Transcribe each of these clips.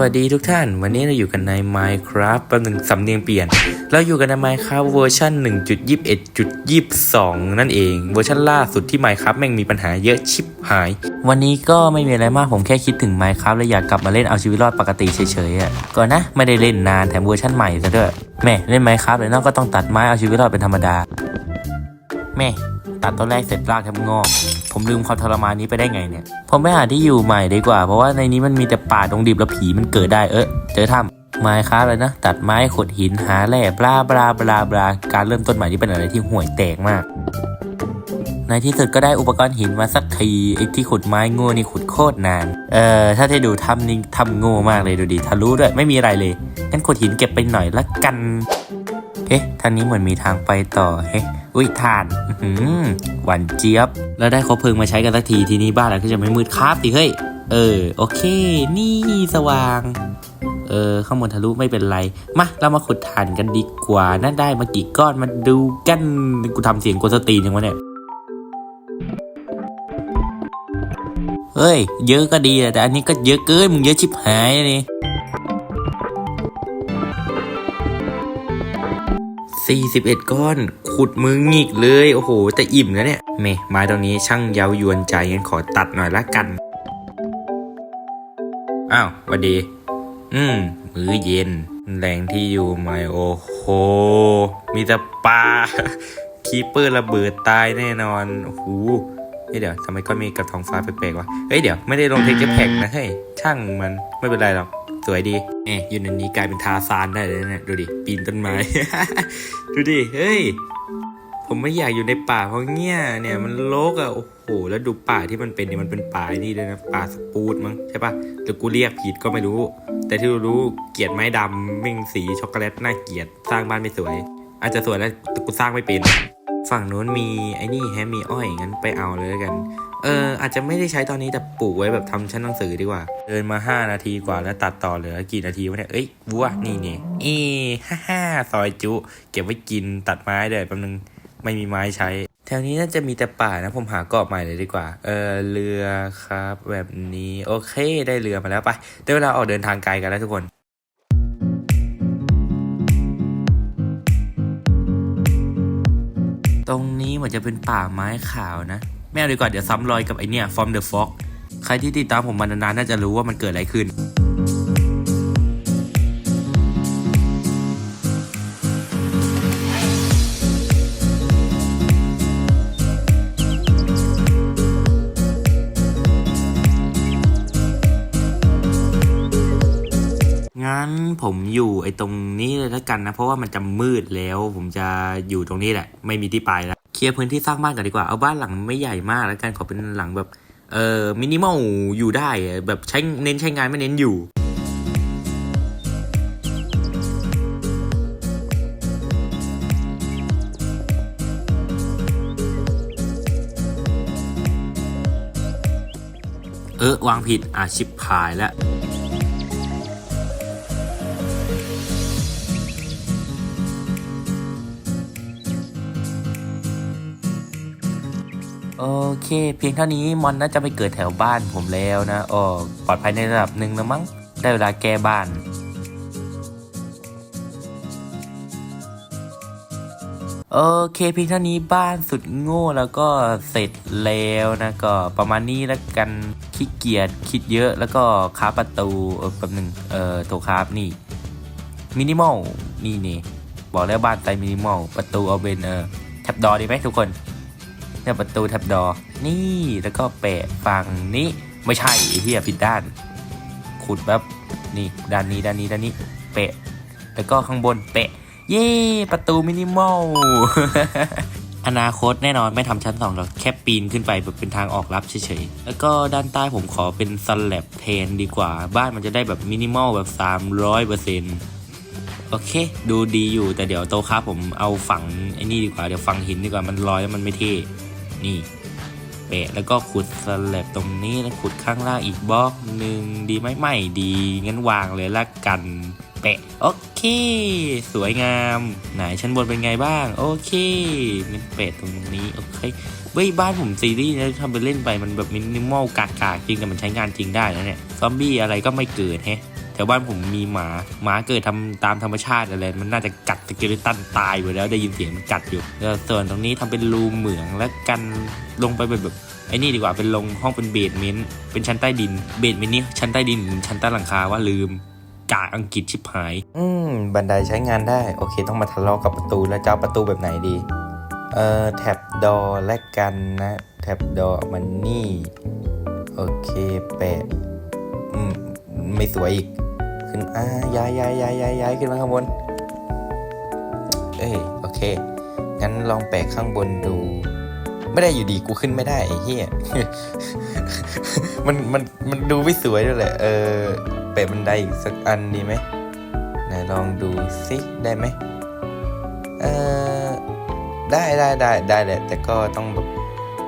วัสดีทุกท่าน วันนี้เราอยู่กันใน Minecraft แป๊บนึงสำเนียงเปลี่ยน เราอยู่กันใน Minecraft เวอร์ชัน1.21.22 นั่นเอง เวอร์ชันล่าสุดที่ Minecraft แม่งมีปัญหาเยอะชิบหาย วันนี้ก็ไม่มีอะไรมากผมแค่คิดถึง Minecraft และอยากกลับมาเล่นเอาชีวิตรอดปกติเฉยๆอะก่อนนะ ไม่ได้เล่นนานแถมเวอร์ชันใหม่ซะด้วยแม่เล่น Minecraft เลยเนอกก็ต้องตัดไม้เอาชีวิตรอดเป็นธรรมดาแม่ตัดต้นแรกเสร็จรากแทบงอก ผมลืมความทรมานนี้ไปได้ไงเนี่ย ผมไปหาที่อยู่ใหม่ดีกว่า เพราะว่าในนี้มันมีแต่ป่าดงดิบแล้วผีมันเกิดได้เออเจอถ้ำไม้ค้าเลยนะ ตัดไม้ขุดหินหาแร่บลาบลาบลาบลาการเริ่มต้นใหม่นี่เป็นอะไรที่ห่วยแตกมาก ในที่สุดก็ได้อุปกรณ์หินมาสักทีไอ้ที่ขุดไม้โง่นี่ขุดโคตรนาน เออถ้าได้ดูทำนี่ทำโง่มากเลยดูดิทะลุด้วยไม่มีอะไรเลยงั้นขุดหินเก็บไปหน่อยละกันเอ๊ะทางนี้เหมือนมีทางไปต่อเฮ้ อุ้ยทานหือหวานเจี๊ยบ แล้วได้คบเพลิงมาใช้กันสักทีทีนี้บ้านเราก็จะไม่มืดครับสิเฮ้ย เออ โอเค นี่สว่าง เออ ข้างบนทะลุไม่เป็นไร มา เรามาขุดถ่านกันดีกว่าน่าได้มากี่ก้อนมาดูกันกูทำเสียงกวนสตีนยังวะเนี่ยเฮ้ย เยอะก็ดีแต่อันนี้ก็เยอะเกินมึงเยอะชิบหายเลย 41 ก้อน ขุดมือหงิกเลย โอ้โห แต่อิ่มแล้วเนี่ยเมไม้ตรงนี้ช่างเย้ายวนใจงั้นขอตัดหน่อยละกัน อ้าวหวัสดี อืม มื้อเย็น แหล่งที่อยู่ใหม่โอ้โห มีแต่ปลา คีเปอร์ระเบิดตายแน่นอน โอ้โหเฮ้ยเดี๋ยวทำไมก็มีกับท้องฟ้าแปลกๆวะ เฮ้ยเดี๋ยวไม่ได้ลงเทคจอร์แพ็กนะเฮ้ยช่างมันไม่เป็นไรหรอก สวยดีเอ๊อยู่ในนี้กลายเป็นทาซานได้เลยนะเนี่ยดูดิปีนต้นไม้ ดูดิเฮ้ยผมไม่อยากอยู่ในป่าเพราะเงี้ยเนี่ยมันโลกอะโอ้โหแล้วดูป่าที่มันเป็นเนี่ยมันเป็นป่านี่ด้วยนะป่าสปูดมั้งใช่ปะหรือกูเรียกผิดก็ไม่รู้ แต่ที่รู้เกียดไม้ดำมิ่งสีช็อกโกแลตน่าเกียดสร้างบ้านไม่สวย อาจจะสวยแล้วแต่กูสร้างไม่เป็น ฝั่งนู้นมีไอ้นี่แฮะมีอ้อยงั้นไปเอาเลยกัน เอออาจจะไม่ได้ใช้ตอนนี้แต่ปลูกไว้แบบทำชั้นหนังสือดีกว่า เดินมา 5 นาทีกว่าแล้วตัดต่อเหลือกี่นาทีวะเนี่ย เอ้ยวัวนี่นี่อ้ฮ่าฮ่าซอยจุ เก็บไว้กินตัดไม้เดี๋ยวแป๊บนึงไม่มีไม้ใช้ แถวนี้น่าจะมีแต่ป่านะผมหากาะใหม่เลยดีกว่า เออเรือครับ แบบนี้โอเคได้เรือมาแล้วไปได้เวลาออกเดินทางไกลกันแล้วทุกคน ตรงนี้เหมือนจะเป็นป่าไม้ขาวนะ ไม่เอาดีกว่าเดี๋ยวซ้ำรอยกับไอเนี่ยฟอร์มเดอะฟ็อกใครที่ติดตามผมมานานๆน่าจะรู้ว่ามันเกิดอะไรขึ้น งั้นผมอยู่ไอ้ตรงนี้เลยแล้วกันนะ เพราะว่ามันจะมืดแล้ว ผมจะอยู่ตรงนี้แหละ ไม่มีที่ไปแล้ว เคลียร์พื้นที่สร้างบ้านกันดีกว่า เอาบ้านหลังไม่ใหญ่มากแล้วกัน ขอเป็นหลังแบบ เออมินิมอลอยู่ได้ แบบใช้เน้นใช้งานไม่เน้นอยู่เออวางผิดอะชิบหายแล้ว โอเค เพียงเท่านี้มอนน่าจะไม่เกิดแถวบ้านผมแล้วนะโอ้ปลอดภัยในระดับหนึ่งแล้วมั้ง ได้เวลาแก้บ้านโอเคเพียงเท่านี้บ้านสุดโง่แล้วก็เสร็จแล้วนะก็ประมาณนี้แล้วกันขี้เกียจคิดเยอะแล้วก็คาประตูเออแป๊บหนึ่งเออตัวคาบนี่มินิมอลนี่นี่บอกแล้วบ้านไซมินิมอลประตูเอาเป็นเออแท็บดอดีไหมทุกคน เนี่ยประตูแท็บดอนี่แล้วก็แปะฝั่งนี้ไม่ใช่ไอ้เหี้ยผิดด้าน ขุดแบบนี่ด้านนี้ด้านนี้ด้านนี้เปะแล้วก็ข้างบนเปะ เย่ประตูมินิมอลอนาคตแน่นอนไม่ทำชั้นสองหรอกแค่ปีนขึ้นไปแบบเป็นทางออกลับเฉยๆ แล้วก็ด้านใต้ผมขอเป็นสลับแทนดีกว่า บ้านมันจะได้แบบมินิมอลแบบ 300เปอร์เซ็นต์โอเค ดูดีอยู่แต่เดี๋ยวโตครับผมเอาฝังไอ้นี่ดีกว่า เดี๋ยวฝังหินดีกว่ามันลอยแล้วมันไม่เท่ นี่เปะแล้วก็ขุดสลับตรงนี้แล้วขุดข้างล่างอีกบล็อกหนึ่งดีไหมไม่ดี งั้นวางเลยละกัน เปะโอเค สวยงาม ไหนชั้นบนเป็นไงบ้าง โอเคมันเปะตรงนี้โอเคเว้ยบ้านผมซีรีส์นะทำไปเล่นไปมันแบบมินิมอลกากๆจริงแต่มันใช้งานจริงได้แล้วเนี่ยซอมบี้อะไรก็ไม่เกิดแฮะ แถวบ้านผมมีหมาหมาเกิดทำตามธรรมชาติอะไรมันน่าจะกัดสเกเลตันตายไปแล้วได้ยินเสียงมันกัดอยู่แล้วส่วนตรงนี้ทำเป็นรูเหมืองและกันลงไปแบบแบบไอ้นี่ดีกว่าเป็นลงห้องเป็นเบสเมนต์เป็นชั้นใต้ดินเบสเมนต์นี่ชั้นใต้ดินชั้นใต้หลังคาว่าลืมกากอังกฤษชิบหาย อืม บันไดใช้งานได้ โอเค ต้องมาทะเลาะกับประตูแล้วจะเอาประตูแบบไหนดี เอ่อ แท็บดอและกันนะ แท็บดอมันนี่ โอเคแปะอืม ไม่สวยอีก ขึ้นอ่าย้ายย้ายย้ายย้ายย้ายขึ้นมาข้างบน เอ้ยโอเค งั้นลองแปะข้างบนดู ไม่ได้อยู่ดีกูขึ้นไม่ได้ไอ้เหี้ยมันมันมันดูไม่สวยด้วยแหละ เออแปะบันไดอีกสักอันดีไหมไหนลองดูสิได้ไหมเออได้ได้ได้ได้แหละ แต่ก็ต้องแบบ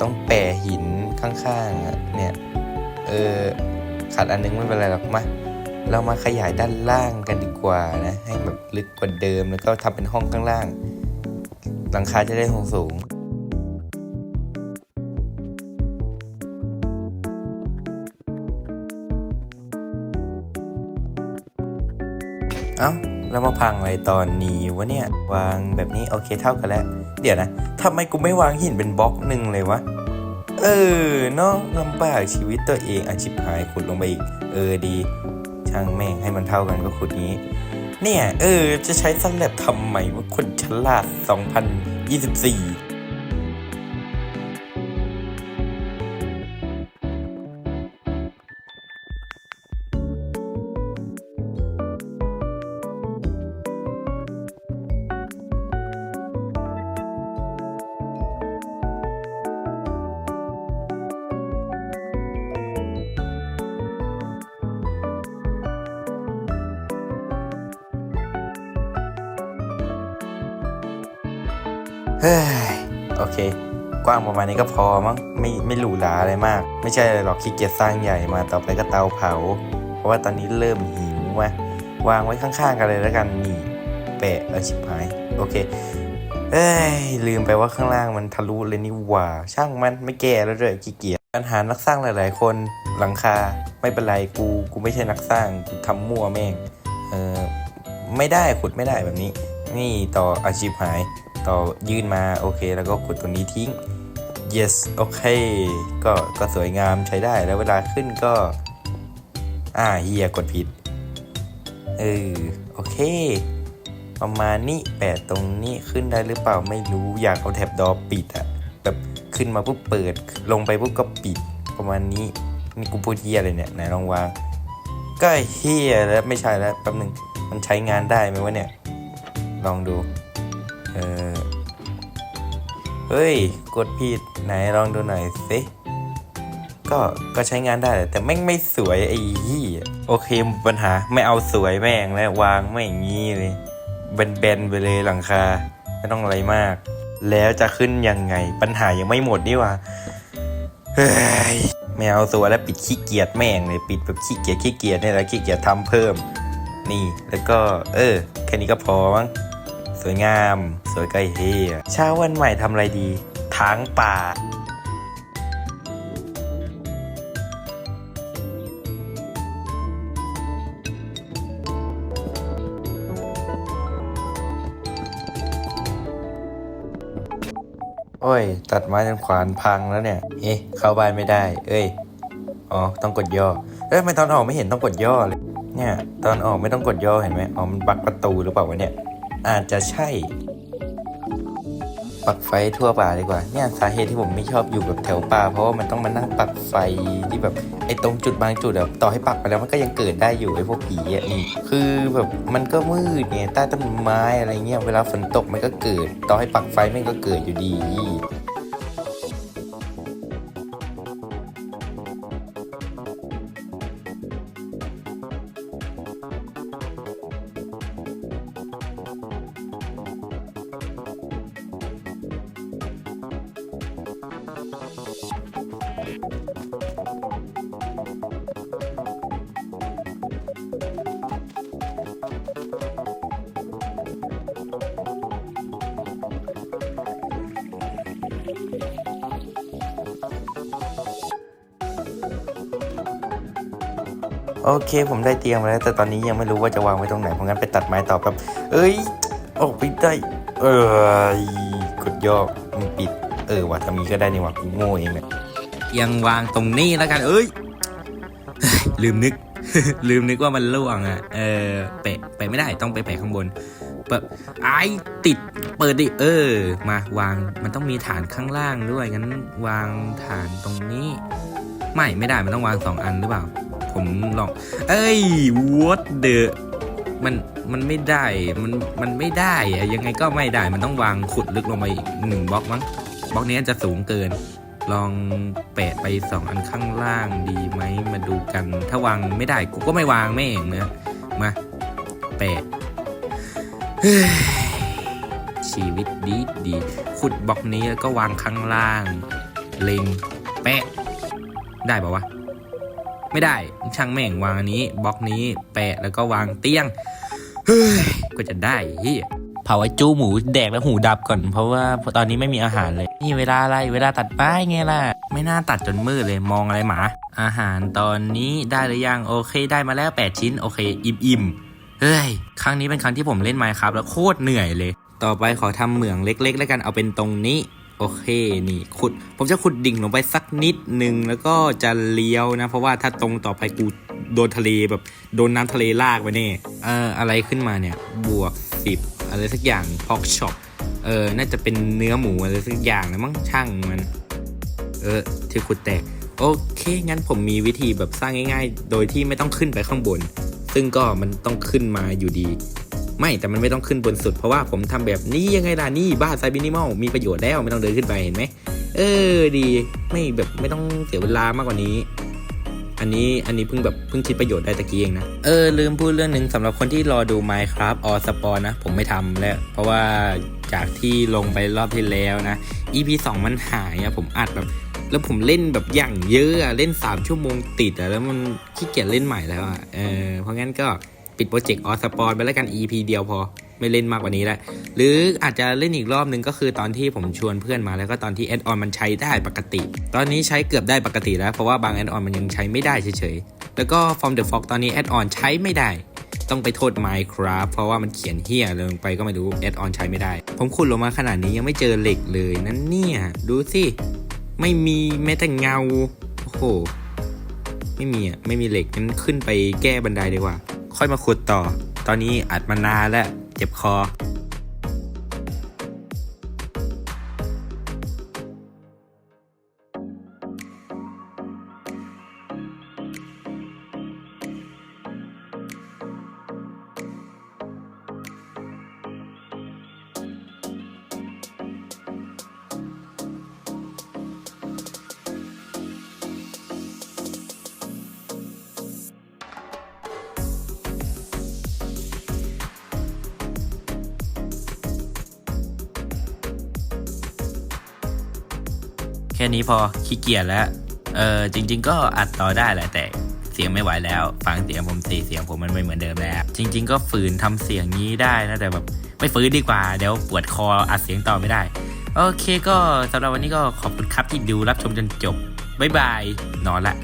ต้องแปะหินข้างๆอะเนี่ย เออขาดอันนึงไม่เป็นไรหรอกมา เรามาขยายด้านล่างกันดีกว่านะให้แบบลึกกว่าเดิมแล้วก็ทำเป็นห้องข้างล่าง หลังคาจะได้สูงสูงเอ้าแล้วมาพังอะไรตอนนี้วะเนี่ยวางแบบนี้โอเคเท่ากันแล้ว เดี๋ยวนะทำไมกูไม่วางหินเป็นบล็อกหนึ่งเลยวะเออเนาะลำบากชีวิตตัวเองอาชิบหายขุดลงไปอีก เออดี ช่างแม่งให้มันเท่ากันก็ขุดนี้ เนี่ย เออ จะใช้สแลบทำไมว่าคนฉลาด 2024 เฮ้ยโอเค กว้างประมาณนี้ก็พอมั้งไม่ไม่หรูหราอะไรมาก ไม่ใช่อะไรหรอกขี้เกียจสร้างใหญ่มาต่อไปก็เตาเผา เพราะว่าตอนนี้เริ่มหิวมาวางไว้ข้างๆกันเลยแล้วกันนี่แปะเออชิบหายโอเคเอ้ยลืมไปว่าข้างล่างมันทะลุเลยนี่หว่า ช่างมันไม่แก้แล้วด้วยขี้เกียจปัญหานักสร้างหลาย ๆ คนหลังคาไม่เป็นไรกูกูไม่ใช่นักสร้างกูทำมั่วแม่งเออไม่ได้ขุดไม่ได้แบบนี้ นี่ต่ออาชีพหาย ต่อยื่นมาโอเค แล้วก็กดตัวนี้ทิ้ง yes โอเค ก็ก็สวยงามใช้ได้แล้วเวลาขึ้นก็ อ่าเฮียกดผิดเออโอเค ประมาณนี้แปะตรงนี้ขึ้นได้หรือเปล่าไม่รู้อยากเอาแท็บดอปิดอะแบบขึ้นมาปุ๊บเปิด ลงไปปุ๊บก็ปิด ประมาณนี้นี่กูพูดเฮียเลยเนี่ยไหนลองวางก็เฮียแล้วไม่ใช่แล้วแป๊บนึงมันใช้งานได้ไหมวะเนี่ย ลองดู เออ เฮ้ย กดผิดไหนลองดูหน่อยสิ ก็ก็ใช้งานได้ แต่แม่งไม่สวยไอ้ยี่โอเคปัญหาไม่เอาสวยแม่งแล้ววางไม่อย่างงี้เลยเบนๆไปเลยหลังคา ไม่ต้องอะไรมาก แล้วจะขึ้นยังไง ปัญหายังไม่หมดนี่ว่าเฮ้ยไม่เอาสวยแล้วปิดขี้เกียจแม่งเลยปิดแบบขี้เกียจขี้เกียจเนี่ยแหละขี้เกียจทำเพิ่ม นี่แล้วก็ เออ แค่นี้ก็พอมั้ง สวยงาม สวยใกล้เฮียเช้าวันใหม่ทำอะไรดีทางป่าโอ้ย ตัดไม้จนขวานพังแล้วเนี่ย เอ๊ะ เข้าบ้านไม่ได้ เอ้ย อ๋อ ต้องกดย่อเอ้ยทำไมตอนออกไม่เห็นต้องกดย่อเลย เนี่ย ตอนออกไม่ต้องกดย่อเห็นไหมอ๋อ มันบักประตูหรือเปล่าวะเนี่ย อาจจะใช่ปักไฟทั่วป่าดีกว่า เนี่ยสาเหตุที่ผมไม่ชอบอยู่แบบแถวป่า เพราะว่ามันต้องมานั่งปักไฟที่แบบไอ้ตรงจุดบางจุดแบบต่อให้ปักไปแล้วมันก็ยังเกิดได้อยู่ไอ้พวกผีอะนี่คือแบบมันก็มืดเนี่ยใต้ต้นไม้อะไรเงี้ยเวลาฝนตกมันก็เกิด ต่อให้ปักไฟมันก็เกิดอยู่ดี โอเค ผมได้เตียงมาแล้ว แต่ตอนนี้ยังไม่รู้ว่าจะวางไว้ตรงไหนเพราะงั้นไปตัดไม้ต่อครับ เอ้ย ออกไปได้ เออกดยอกมันปิด เออว่ะทำนี้ก็ได้นี่หว่ากูโง่เองเนี่ยยังวางตรงนี้แล้วกัน เอ้ย ลืมนึก ลืมนึกว่ามันล่วงอะ เออแปะแปะไม่ได้ต้องไปแปะข้างบนเปิดไอติดเปิดดิเออ มาวางมันต้องมีฐานข้างล่างด้วยงั้นวางฐานตรงนี้ ไม่ไม่ได้มันต้องวางสองอันหรือเปล่า ผมลอง เอ้ย what the มันมันไม่ได้มันมันไม่ได้อะยังไงก็ไม่ได้มันต้องวางขุดลึกลงไปอีกหนึ่งบล็อกมั้งบล็อกนี้จะสูงเกิน ลองแปะไปสองอันข้างล่างดีไหมมาดูกัน ถ้าวางไม่ได้กูก็ไม่วางแม่งนะมาแปะชีวิตดีดีขุดบล็อกนี้แล้วก็วางข้างล่าง เล็งแปะ ได้ปะวะ ไม่ได้ ช่างแม่งวางอันนี้บล็อกนี้แปะแล้วก็วางเตียงเฮ้ยก็จะได้เฮียเผาไอ้จูหมูแดกแล้วหูดับก่อนเพราะว่าตอนนี้ไม่มีอาหารเลย นี่เวลาอะไรเวลาตัดป้ายไงล่ะ ไม่น่าตัดจนมืดเลยมองอะไรหมา อาหารตอนนี้ได้หรือยังโอเค ได้มาแล้ว 8 ชิ้นโอเค อิ่มอิ่มๆเฮ้ยครั้งนี้เป็นครั้งที่ผมเล่นไมค์ครับแล้วโคตรเหนื่อยเลย ต่อไปขอทำเหมืองเล็ก ๆ แล้วกันเอาเป็นตรงนี้ โอเคนี่ขุด ผมจะขุดดิ่งลงไปสักนิดหนึ่งแล้วก็จะเลี้ยวนะ เพราะว่าถ้าตรงต่อไปกูโดนทะเลแบบโดนน้ำทะเลลากไปแน่เอ่ออะไรขึ้นมาเนี่ย บวกสิบอะไรสักอย่างพอกช็อปเออ น่าจะเป็นเนื้อหมูอะไรสักอย่างนะมั้งช่างมัน เออที่ขุดแตกโอเค งั้นผมมีวิธีแบบสร้างง่าย ๆ โดยที่ไม่ต้องขึ้นไปข้างบน ซึ่งก็มันต้องขึ้นมาอยู่ดี ไม่แต่มันไม่ต้องขึ้นบนสุดเพราะว่าผมทำแบบนี้ยังไงล่ะนี่บ้านไซบินิมอลมีประโยชน์แล้วไม่ต้องเดินขึ้นไปเห็นไหมเออดีไม่แบบไม่ต้องเสียเวลามากกว่านี้ อันนี้อันนี้เพิ่งแบบเพิ่งคิดประโยชน์ได้ตะกี้เองนะ เออลืมพูดเรื่องหนึ่งสำหรับคนที่รอดู Minecraft ออสปอนะ ผมไม่ทำแล้ว เพราะว่าจากที่ลงไปรอบที่แล้วนะ EP 2 มันหายอะผมอัดแบบแล้วผมเล่นแบบอย่างเยอะอะเล่น 3 ชั่วโมงติดอะแล้วมันขี้เกียจเล่นใหม่แล้วอะเออเพราะงั้นก็ ปิดโปรเจกต์ออสปอนไปแล้วกัน EP เดียวพอไม่เล่นมากกว่านี้แล้วหรืออาจจะเล่นอีกรอบหนึ่งก็คือตอนที่ผมชวนเพื่อนมาแล้วก็ตอนที่แอดออนมันใช้ได้ปกติ ตอนนี้ใช้เกือบได้ปกติแล้วเพราะว่าบางแอดออนมันยังใช้ไม่ได้เฉยๆ แล้วก็ From the Fog ตอนนี้แอดออนใช้ไม่ได้ ต้องไปโทษ Minecraft เพราะว่ามันเขียนเฮียลงไปก็ไม่รู้แอดออนใช้ไม่ได้ ผมขุดลงมาขนาดนี้ยังไม่เจอเหล็กเลยนั่นเนี่ยดูสิไม่มีแม้แต่เงาโอ้โหไม่มีอะไม่มีเหล็กงั้นขึ้นไปแก้บันไดดีกว่า ค่อยมาขุดต่อ ตอนนี้อัดมานานแล้วเจ็บคอ แค่นี้พอขี้เกียจแล้วเออจริง ๆ ก็อัดต่อได้แหละแต่เสียงไม่ไหวแล้ว ฟังเสียงผมตีเสียงผมมันไม่เหมือนเดิมแล้ว จริง ๆ ก็ฝืนทำเสียงนี้ได้นะแต่แบบไม่ฝืนดีกว่าเดี๋ยวปวดคออัดเสียงต่อไม่ได้ โอเคก็สำหรับวันนี้ก็ขอบคุณครับที่ดูรับชมจนจบบ๊ายบายนอนละ